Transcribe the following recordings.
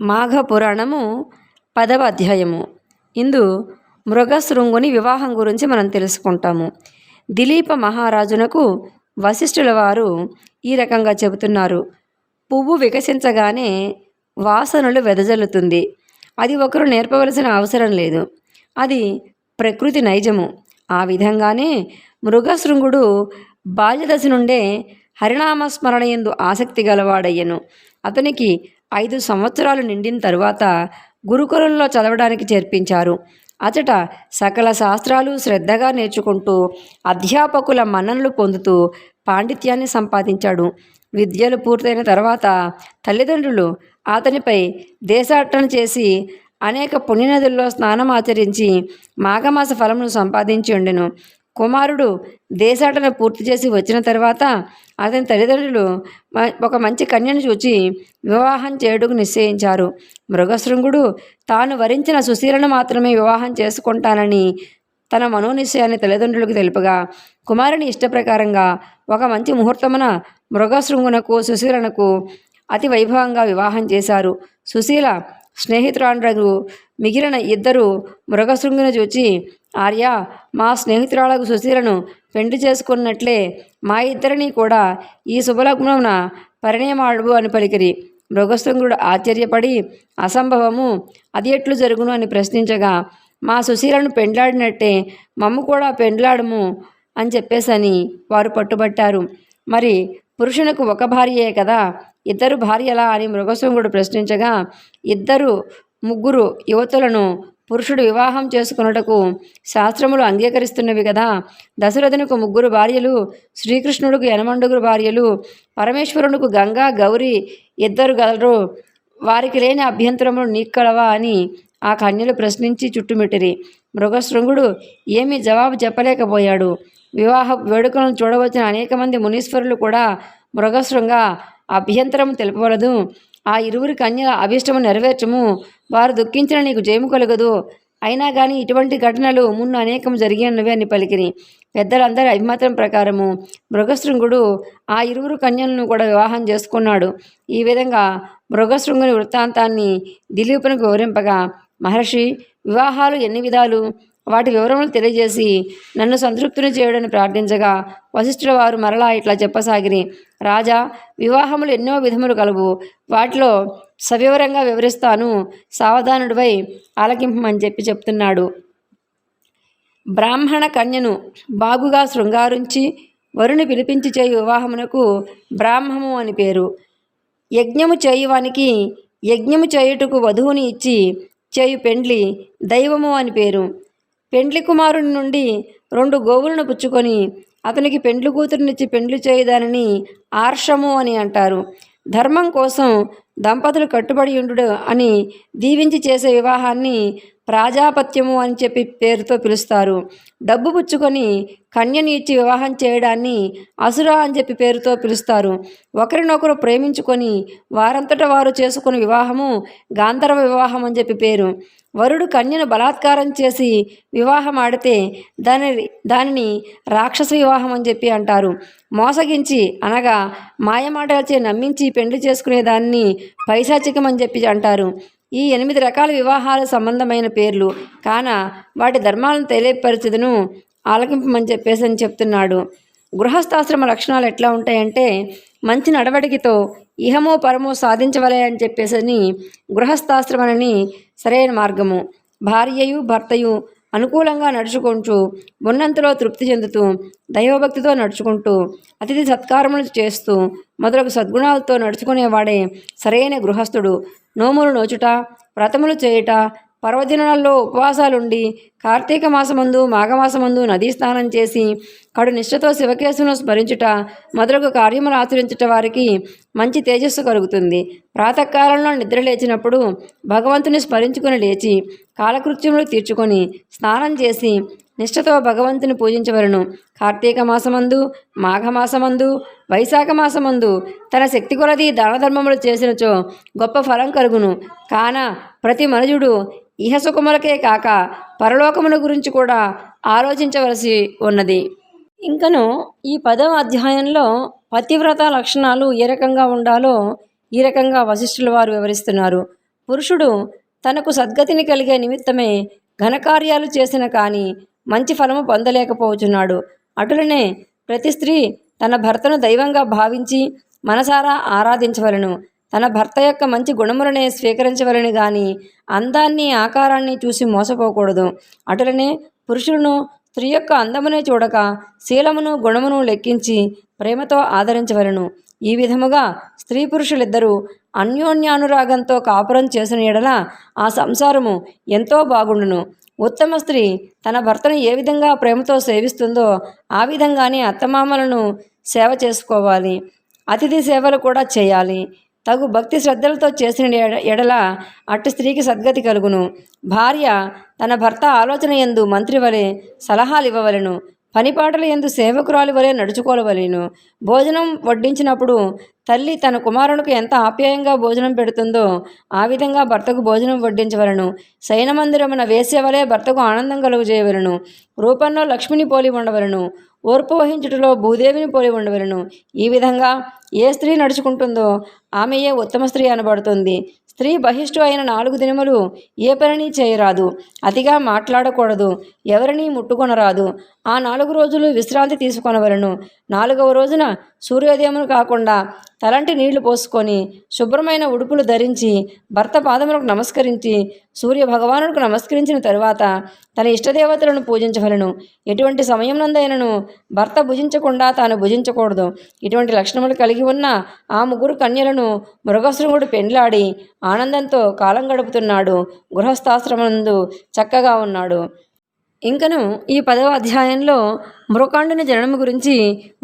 మాఘ పురాణము పదవ అధ్యాయము. ఇందు మృగశృంగుని వివాహం గురించి మనం తెలుసుకుంటాము. దిలీప మహారాజునకు వశిష్ఠుల వారు ఈ రకంగా చెబుతున్నారు. పువ్వు వికసించగానే వాసనలు వెదజల్లుతుంది. అది ఒకరు నేర్పవలసిన అవసరం లేదు. అది ప్రకృతి నైజము. ఆ విధంగానే మృగశృంగుడు బాల్యదశ నుండే హరినామస్మరణ ఎందు ఆసక్తి గలవాడయ్యను. అతనికి ఐదు సంవత్సరాలు నిండిన తరువాత గురుకులంలో చదవడానికి చేర్పించారు. అతట సకల శాస్త్రాలు శ్రద్ధగా నేర్చుకుంటూ అధ్యాపకుల మన్ననలు పొందుతూ పాండిత్యాన్ని సంపాదించాడు. విద్యలు పూర్తయిన తర్వాత తల్లిదండ్రులు అతనిపై దేశాటన చేసి అనేక పుణ్యనదుల్లో స్నానం ఆచరించి మాఘమాస ఫలమును సంపాదించి ఉండెను. కుమారుడు దేశాటన పూర్తి చేసి వచ్చిన తర్వాత అతని తల్లిదండ్రులు ఒక మంచి కన్యను చూచి వివాహం చేయుటకు నిశ్చయించారు. మృగశృంగుడు తాను వరించిన సుశీలను మాత్రమే వివాహం చేసుకుంటానని తన మనోనిశ్చయాన్ని తల్లిదండ్రులకు తెలుపగా కుమారుని ఇష్టప్రకారంగా ఒక మంచి ముహూర్తమున మృగశృంగునకు సుశీలనకు అతి వైభవంగా వివాహం చేశారు. సుశీల స్నేహితురాండ్రగు మిగిలిన ఇద్దరు మృగశృంగును చూచి ఆర్య మా స్నేహితురాలకు సుశీలను పెండి చేసుకున్నట్లే మా ఇద్దరిని కూడా ఈ శుభలగ్నమున పరిణయమాడు అని పలికిరి. మృగశృంగుడు ఆశ్చర్యపడి అసంభవము అది ఎట్లు జరుగును? అని ప్రశ్నించగా మా సుశీలను పెండ్లాడినట్టే మమ్మ కూడా పెండ్లాడము అని చెప్పేసని వారు పట్టుబట్టారు. మరి పురుషునికి ఒక భార్యే కదా ఇద్దరు భార్యలా అని మృగశృంగుడు ప్రశ్నించగా ఇద్దరు ముగ్గురు యువతులను పురుషుడు వివాహం చేసుకున్నటకు శాస్త్రములు అంగీకరిస్తున్నవి కదా. దశరథునికి ముగ్గురు భార్యలు శ్రీకృష్ణుడికి ఎనమండుగురు భార్యలు పరమేశ్వరునికి గంగా గౌరి ఇద్దరు గలరు. వారికి లేని అభ్యంతరములు నీక్కలవా అని ఆ కన్యలు ప్రశ్నించి చుట్టుమిట్టిరి. మృగశృంగుడు ఏమీ జవాబు చెప్పలేకపోయాడు. వివాహ వేడుకలను చూడవచ్చిన అనేక మంది మునీశ్వరులు కూడా మృగశృంగ అభ్యంతరం తెలుపవలదు. ఆ ఇరువురి కన్యల అభిష్టము నెరవేర్చము. వారు దుఃఖించిన నీకు జయము కలగదు. అయినా కానీ ఇటువంటి ఘటనలు మున్ను అనేకం జరిగినవి అని పలికిని పెద్దలందరి అభిమతం ప్రకారము మృగశృంగుడు ఆ ఇరువురు కన్యలను కూడా వివాహం చేసుకున్నాడు. ఈ విధంగా మృగశృంగుని వృత్తాంతాన్ని దిలీపునకు వివరింపగా మహర్షి వివాహాలు ఎన్ని విధాలు? వాటి వివరములు తెలియజేసి నన్ను సంతృప్తిని చేయడని ప్రార్థించగా వశిష్ఠుల వారు మరలా ఇట్లా చెప్పసాగిరి. రాజా వివాహములు ఎన్నో విధములు కలవు వాటిలో సవివరంగా వివరిస్తాను. సావధానుడివై ఆలకింపమని చెప్పి చెప్తున్నాడు. బ్రాహ్మణ కన్యను బాగుగా శృంగారించి వరుని పిలిపించి చేయు వివాహమునకు బ్రాహ్మము అని పేరు. యజ్ఞము చేయువానికి యజ్ఞము చేయుటకు వధువుని ఇచ్చి చేయు పెండ్లి దైవము అని పేరు. పెండ్లి కుమారుని నుండి రెండు గోవులను పుచ్చుకొని అతనికి పెండ్లి కూతురునిచ్చి పెండ్లి చేయదానని ఆర్షము అని అంటారు. ధర్మం కోసం దంపతులు కట్టుబడి ఉండు అని దీవించి చేసే వివాహాన్ని ప్రాజాపత్యము అని చెప్పి పేరుతో పిలుస్తారు. డబ్బు పుచ్చుకొని కన్యని ఇచ్చి వివాహం చేయడాన్ని అసుర అని చెప్పి పేరుతో పిలుస్తారు. ఒకరినొకరు ప్రేమించుకొని వారంతట వారు చేసుకుని వివాహము గాంధర్వ వివాహం అని చెప్పి పేరు. వరుడు కన్యను బలాత్కారం చేసి వివాహం ఆడితే దాని దానిని రాక్షస వివాహం అని చెప్పి అంటారు. మోసగించి అనగా మాయమాటలచే నమ్మించి పెండ్లి చేసుకునే దాన్ని పైశాచికం అని చెప్పి అంటారు. ఈ ఎనిమిది రకాల వివాహాల సంబంధమైన పేర్లు. కాన వాటి ధర్మాలను తెలియపరిచదును. ఆలకింపమని చెప్పేసి అని చెప్తున్నాడు. గృహస్థాశ్రమ లక్షణాలు ఎట్లా ఉంటాయంటే మంచి నడవడికతో ఇహమో పరమో సాధించవలే అని చెప్పేసని గృహస్థాశ్రమనని సరైన మార్గము. భార్యయు భర్తయు అనుకూలంగా నడుచుకుంటూ ఉన్నంతలో తృప్తి చెందుతూ దైవభక్తితో నడుచుకుంటూ అతిథి సత్కారములు చేస్తూ మొదలగు సద్గుణాలతో నడుచుకునేవాడే సరైన గృహస్థుడు. నోములు నోచుట వ్రతములు చేయుట పర్వదినాల్లో ఉపవాసాలుండి కార్తీక మాసమందు మాఘమాసమందు నదీ స్నానం చేసి కడు నిష్ఠతో శివకేశును స్మరించుట మొదలగు కార్యములు ఆచరించుట వారికి మంచి తేజస్సు కలుగుతుంది. ప్రాతకాలంలో నిద్ర లేచినప్పుడు భగవంతుని స్మరించుకుని లేచి కాలకృత్యములు తీర్చుకొని స్నానం చేసి నిష్ఠతో భగవంతుని పూజించవలను. కార్తీక మాసమందు మాఘమాసమందు వైశాఖ మాసమందు తన శక్తి కొలది దాన ధర్మములు చేసినచో గొప్ప ఫలం కలుగును. కాన ప్రతి మనుజుడు ఇహసుఖములకే కాక పరలోకముల గురించి కూడా ఆలోచించవలసి ఉన్నది. ఇంకను ఈ పదవ అధ్యాయంలో పతివ్రత లక్షణాలు ఏ రకంగా ఉండాలో ఈ రకంగా వశిష్ఠుల వారు వివరిస్తున్నారు. పురుషుడు తనకు సద్గతిని కలిగే నిమిత్తమే ఘనకార్యాలు చేసిన కానీ మంచి ఫలము పొందలేకపోతున్నాడు. అటులనే ప్రతి స్త్రీ తన భర్తను దైవంగా భావించి మనసారా ఆరాధించవలను. తన భర్త యొక్క మంచి గుణములనే స్వీకరించవలని గాని అందాన్ని ఆకారాన్ని చూసి మోసపోకూడదు. అటులనే పురుషులను స్త్రీ యొక్క అందమునే చూడక శీలమును గుణమును లెక్కించి ప్రేమతో ఆదరించవలను. ఈ విధముగా స్త్రీ పురుషులిద్దరూ అన్యోన్యానురాగంతో కాపురం చేసిన ఎడల ఆ సంసారము ఎంతో బాగుండును. ఉత్తమ స్త్రీ తన భర్తను ఏ విధంగా ప్రేమతో సేవిస్తుందో ఆ విధంగానే అత్తమామలను సేవ చేసుకోవాలి. అతిథి సేవలు కూడా చేయాలి. తగు భక్తి శ్రద్ధలతో చేసిన ఎడల అట్టి స్త్రీకి సద్గతి కలుగును. భార్య తన భర్త ఆలోచన ఎందు మంత్రి వలె సలహాలు ఇవ్వవలెను. పనిపాటల ఎందు సేవకురాలి వలె నడుచుకోవలెను భోజనం వడ్డించినప్పుడు తల్లి తన కుమారునికి ఎంత ఆప్యాయంగా భోజనం పెడుతుందో ఆ విధంగా భర్తకు భోజనం వడ్డించవలను. శయనమందిరమున వేసేవలే భర్తకు ఆనందం కలుగజేయవలను. రూపంలో లక్ష్మిని పోలి ఉండవలను. ఓర్పు వహించుటలో భూదేవిని పోలి ఉండవలను. ఈ విధంగా ఏ స్త్రీ నడుచుకుంటుందో ఆమెయే ఉత్తమ స్త్రీ అనబడుతుంది. స్త్రీ బహిష్టు అయిన నాలుగు దినములు ఏ పనిని చేయరాదు. అతిగా మాట్లాడకూడదు. ఎవరిని ముట్టుకొనరాదు. ఆ నాలుగు రోజులు విశ్రాంతి తీసుకొనవలను. నాలుగవ రోజున సూర్యోదయమును కాకుండా తలంటి నీళ్ళు పోసుకొని శుభ్రమైన ఉడుపులు ధరించి భర్త పాదములకు నమస్కరించి సూర్య భగవానుడికి నమస్కరించిన తరువాత తన ఇష్టదేవతలను పూజించవలను. ఎటువంటి సమయం నందైనను భర్త భుజించకుండా తాను భుజించకూడదు. ఇటువంటి లక్షణములు కలిగి ఉన్న ఆ ముగ్గురు కన్యలను మృగశృంగుడు పెండ్లాడి ఆనందంతో కాలం గడుపుతున్నాడు. గృహస్థాశ్రమందు చక్కగా ఉన్నాడు. ఇంకను ఈ పదవ అధ్యాయంలో మృకాండుని జననం గురించి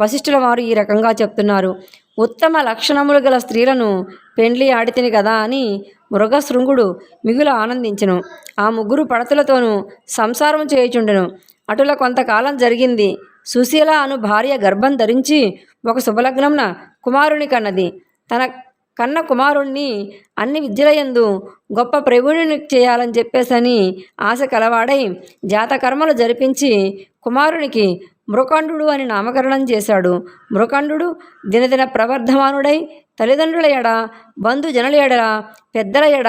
వశిష్ఠుల వారు ఈ రకంగా చెప్తున్నారు. ఉత్తమ లక్షణములు గల స్త్రీలను పెండ్లి ఆడితిని కదా అని మృగశృంగుడు మిగులు ఆనందించెను. ఆ ముగ్గురు పడతలతోనూ సంసారం చేయుచుండెను. అటుల కొంతకాలం జరిగింది. సుశీల అను భార్య గర్భం ధరించి ఒక శుభలగ్నంన కుమారుని కన్నది. తన కన్న కుమారుణ్ణి అన్ని విద్యలయందు గొప్ప ప్రవీణుని చేయాలని చెప్పేసని ఆశ కలవాడై జాతకర్మలు జరిపించి కుమారునికి మృకండు అని నామకరణం చేశాడు. మృకండు దినదిన ప్రవర్ధమానుడై తల్లిదండ్రుల ఎడ బంధుజనుల ఎడ పెద్దల ఎడ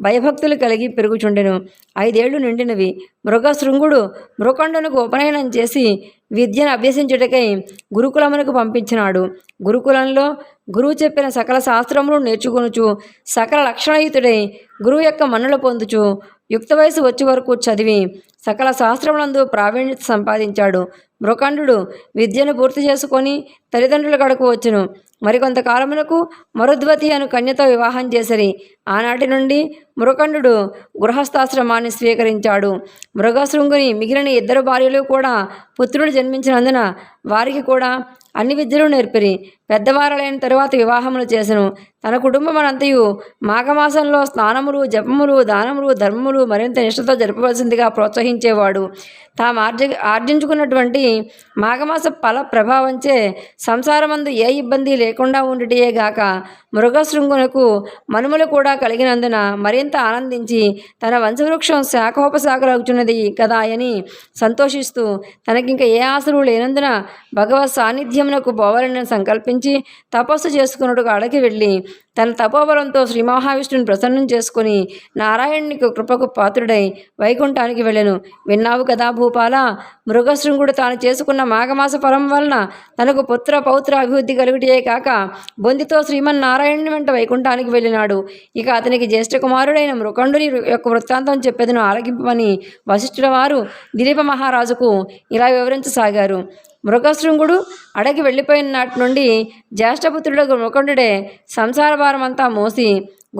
భయభక్తులు కలిగి పెరుగుచుండెను. ఐదేళ్ళు నిండినవి. మృగశృంగుడు మృకండునకు ఉపనయనం చేసి విద్యను అభ్యసించుటకై గురుకులమునకు పంపించినాడు. గురుకులంలో గురువు చెప్పిన సకల శాస్త్రములు నేర్చుకొనుచు సకల లక్షణయుతుడై గురువు యొక్క మన్నులు పొందుచు యుక్త వయసు వచ్చే వరకు చదివి సకల శాస్త్రములందు ప్రావీణ్యత సంపాదించాడు. మృఖండు విద్యను పూర్తి చేసుకొని తల్లిదండ్రుల కడకు వచ్చును. మరికొంతకాలమునకు మరుద్వతి అను కన్యతో వివాహం చేసరి. ఆనాటి నుండి మృఖండు గృహస్థాశ్రమాన్ని స్వీకరించాడు. మృగశృంగుని మిగిలిన ఇద్దరు భార్యలు కూడా పుత్రుడు జన్మించినందున వారికి కూడా అన్ని విద్యలు నేర్పిరి. పెద్దవారలైన తరువాత వివాహములు చేసెను. తన కుటుంబమనంతయు మాఘమాసంలో స్నానములు జపములు దానములు ధర్మములు మరింత నిష్ఠతో జరపవలసిందిగా ప్రోత్సహించేవాడు. తాము ఆర్జ ఆర్జించుకున్నటువంటి మాఘమాస ఫల ప్రభావంచే సంసారమందు ఏ ఇబ్బంది లేకుండా ఉండుటయే గాక మృగశృంగునకు మనుమలు కూడా కలిగినందున మరింత ఆనందించి తన వంశవృక్షం శాఖోపశాఖలవుతున్నది కదా అని సంతోషిస్తూ తనకింక ఏ ఆశలు లేనందున భగవత్ సాన్నిధ్యమునకు పోవాలని సంకల్పించి తపస్సు చేసుకున్నట్టుగా అడగి వెళ్ళి తన తపోబలంతో శ్రీ మహావిష్ణుని ప్రసన్నం చేసుకుని నారాయణునికి కృపకు పాత్రుడై వైకుంఠానికి వెళ్ళెను. విన్నావు కదా భూపాల? మృగశృంగుడు తాను చేసుకున్న మాఘమాస పరం వలన తనకు పుత్ర పౌత్ర అభివృద్ధి కలుగుటే కాక బొందితో శ్రీమన్నారాయణుని వెంట వైకుంఠానికి వెళ్ళినాడు. ఇక అతనికి జ్యేష్ఠ కుమారుడైన మృకండుని యొక్క వృత్తాంతం చెప్పేదను ఆలకింపమని వశిష్ఠుల వారు దిలీప మహారాజుకు ఇలా వివరించసాగారు. మృగశృంగుడు అడగి వెళ్ళిపోయిన నాటి నుండి జ్యేష్ఠపుత్రుడు ముఖండుడే సంసార భారమంతా మోసి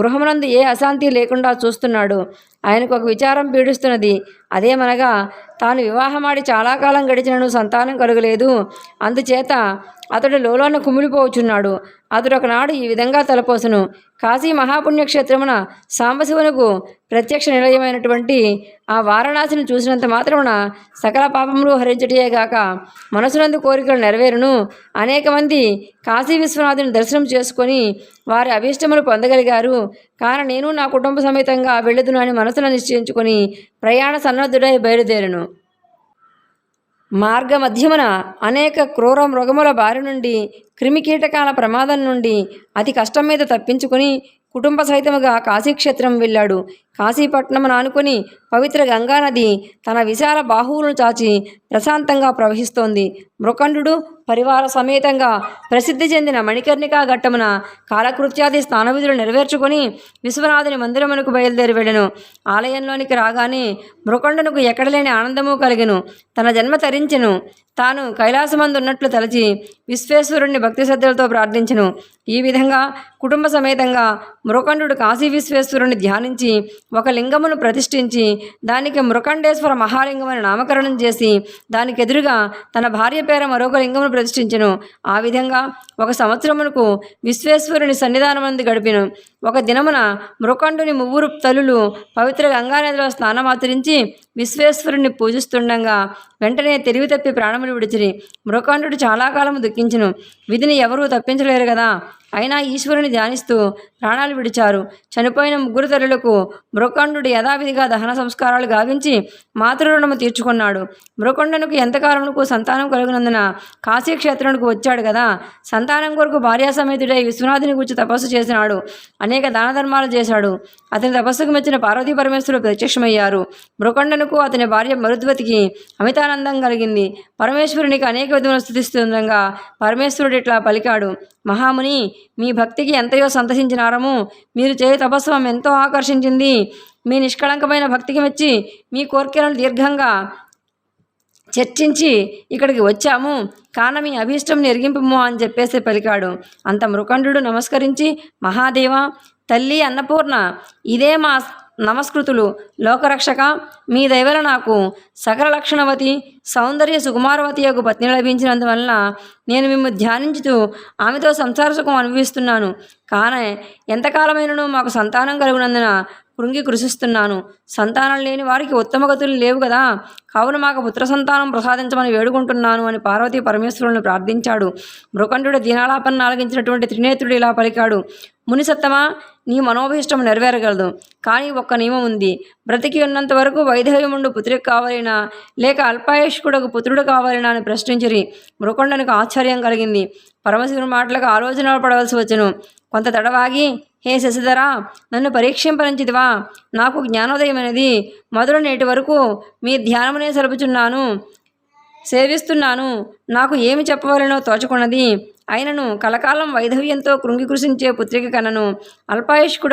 గృహమునందు ఏ అశాంతి లేకుండా చూస్తున్నాడు. ఆయనకు ఒక విచారం పీడిస్తున్నది. అదేమనగా తాను వివాహమాడి చాలా కాలం గడిచినను సంతానం కలుగలేదు. అందుచేత అతడు లోలోన కుమిలిపోవచ్చున్నాడు. అతడు ఒకనాడు ఈ విధంగా తలపోసును. కాశీ మహాపుణ్యక్షేత్రమున సాంబశివునకు ప్రత్యక్ష నిలయమైనటువంటి ఆ వారణాసిని చూసినంత మాత్రమున సకల పాపములు హరించటయే గాక మనసునందు కోరికలు నెరవేరును. అనేక మంది కాశీ విశ్వనాథుని దర్శనం చేసుకొని వారి అభీష్టములు పొందగలిగారు. కాన నేను నా కుటుంబ సమేతంగా వెళ్ళదును అని మనసులో నిశ్చయించుకొని ప్రయాణ సన్నద్ధుడై బయలుదేరును. మార్గమధ్యమున అనేక క్రూర మృగముల బారి నుండి క్రిమికీటకాల ప్రమాదం నుండి అతి కష్టం మీద తప్పించుకుని కుటుంబ సహితముగా కాశీక్షేత్రం వెళ్ళాడు. కాశీపట్నమును ఆనుకుని పవిత్ర గంగానది తన విశాల బాహువులను చాచి ప్రశాంతంగా ప్రవహిస్తోంది. మృకండు పరివార సమేతంగా ప్రసిద్ధి చెందిన మణికర్ణికా ఘట్టమున కాలకృత్యాది స్థానవిధులు నెరవేర్చుకొని విశ్వనాథుని మందిరమునకు బయలుదేరి వెళ్ళను. ఆలయంలోనికి రాగానే మృకండునకు ఎక్కడలేని ఆనందము కలిగెను. తన జన్మ తరించెను. తాను కైలాసమందు ఉన్నట్లు తలచి విశ్వేశ్వరుణ్ణి భక్తి శ్రద్ధలతో ప్రార్థించెను. ఈ విధంగా కుటుంబ సమేతంగా మృకండు కాశీ విశ్వేశ్వరుని ధ్యానించి ఒక లింగమును ప్రతిష్ఠించి దానికి మృకండేశ్వర మహాలింగం అని నామకరణం చేసి దానికి ఎదురుగా తన భార్య పేర మరొక లింగమును ప్రతిష్ఠించను. ఆ విధంగా ఒక సంవత్సరమునకు విశ్వేశ్వరుని సన్నిధానమందు గడిపిను. ఒక దినమున మృకండుని ముగ్గురు తలులు పవిత్ర గంగానదిలో స్నానమాచరించి విశ్వేశ్వరుని పూజిస్తుండగా వెంటనే తెలివి తప్పి ప్రాణములు విడిచిరి. మృకండు చాలా కాలము దుఃఖించును. విధిని ఎవరూ తప్పించలేరు కదా? అయినా ఈశ్వరుని ధ్యానిస్తూ ప్రాణాలు విడిచారు. చనిపోయిన ముగ్గురు తల్లులకు మృకండు యథావిధిగా దహన సంస్కారాలు గావించి మాతృరుణము తీర్చుకున్నాడు. మృకండనుకు ఎంతకాలంకు సంతానం కలుగునందున కాశీక్షేత్రానికి వచ్చాడు కదా? సంతానం కొరకు భార్యాసమేతుడై విశ్వనాథుని గురించి తపస్సు చేసినాడు. అనేక దాన ధర్మాలు చేశాడు. అతని తపస్సుకు మెచ్చిన పార్వతీ పరమేశ్వరుడు ప్రత్యక్షమయ్యారు. మృకండనుకు అతని భార్య మరుద్వతికి అమితానందం కలిగింది. పరమేశ్వరునికి అనేక విధములు స్థుతిస్తుండగా పరమేశ్వరుడు ఇట్లా పలికాడు? మహాముని మీ భక్తికి ఎంతయో సంతసించినారము. మీరు చేయ తపస్సు ఎంతో ఆకర్షించింది. మీ నిష్కళంకమైన భక్తికి మెచ్చి మీ కోరికలను దీర్ఘంగా చర్చించి ఇక్కడికి వచ్చాము. కాన మీ అభీష్టం నిర్గింపము అని చెప్పేసి పలికాడు. అంత మృకండు నమస్కరించి మహాదేవ తల్లి అన్నపూర్ణ ఇదే మా నమస్కృతులు. లోకరక్షక మీ దయవల నాకు సకల లక్షణవతి సౌందర్య సుకుమారవతి యొక్క పత్ని లభించినందువలన నేను మిమ్ము ధ్యానించుతూ ఆమెతో సంసార సుఖం అనుభవిస్తున్నాను. కానీ ఎంతకాలమైనను మాకు సంతానం కలుగునందున కృంగి కృషిస్తున్నాను. సంతానం లేని వారికి ఉత్తమ గతులు లేవు కదా కావున మాకు పుత్ర సంతానం ప్రసాదించమని వేడుకుంటున్నాను అని పార్వతీ పరమేశ్వరులను ప్రార్థించాడు. మృకంఠుడు దీనాలాపన ఆలగించినటువంటి త్రినేత్రుడు ఇలా పలికాడు. మునిసత్తమా నీ మనోభీష్టం నెరవేరగలదు. కానీ ఒక్క నియమం ఉంది. బ్రతికి ఉన్నంత వరకు వైధవ్యముండు పుత్రుడికి కావాలినా లేక అల్పాయుష్కుడకు పుత్రుడు కావాలినా అని ప్రశ్నించిరి. మృకొండనికి ఆశ్చర్యం కలిగింది. పరమశివుని మాటలకు ఆలోచన పడవలసి వచ్చను. కొంత తడవాగి హే శశిధరా నన్ను పరీక్షింపరించిదివా నాకు జ్ఞానోదయమైనది. మొదలు నేటి వరకు మీ ధ్యానమునే సలుపుచున్నాను సేవిస్తున్నాను. నాకు ఏమి చెప్పవలనో తోచుకున్నది. అయినను కలకాలం వైధవ్యంతో కృంగి కృషించే పుత్రిక కనను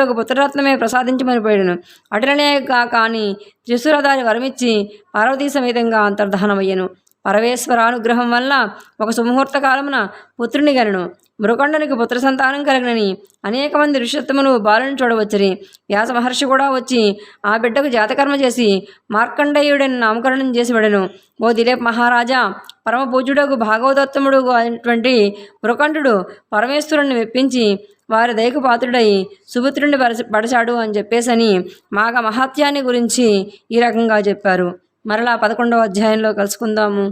ఒక పుత్రరత్నమే ప్రసాదించమని పోయాను అటులనే కాని త్రిశూరధారి వరమిచ్చి పార్వతీ సమేతంగా అంతర్ధానమయ్యను పరమేశ్వరానుగ్రహం వల్ల ఒక సుముహూర్త కాలమున పుత్రుని గనను. మృకండనికి పుత్ర సంతానం కలిగినని అనేక మంది ఋషిత్వమును బాలుని చూడవచ్చని వ్యాస మహర్షి కూడా వచ్చి ఆ బిడ్డకు జాతకర్మ చేసి మార్కండేయుడని నామకరణం చేసి విడను. ఓ దిలీప్ మహారాజా పరమ పూజ్యుడకు భాగవతోత్తముడు అయినటువంటి మృకంఠుడు పరమేశ్వరుణ్ణి మెప్పించి వారి దయకు పాత్రుడై సుపుత్రుడిని పరచ పడచాడు అని చెప్పేసని మాఘ మహాత్యాన్ని గురించి ఈ రకంగా చెప్పారు. మరలా పదకొండవ అధ్యాయంలో కలుసుకుందాము.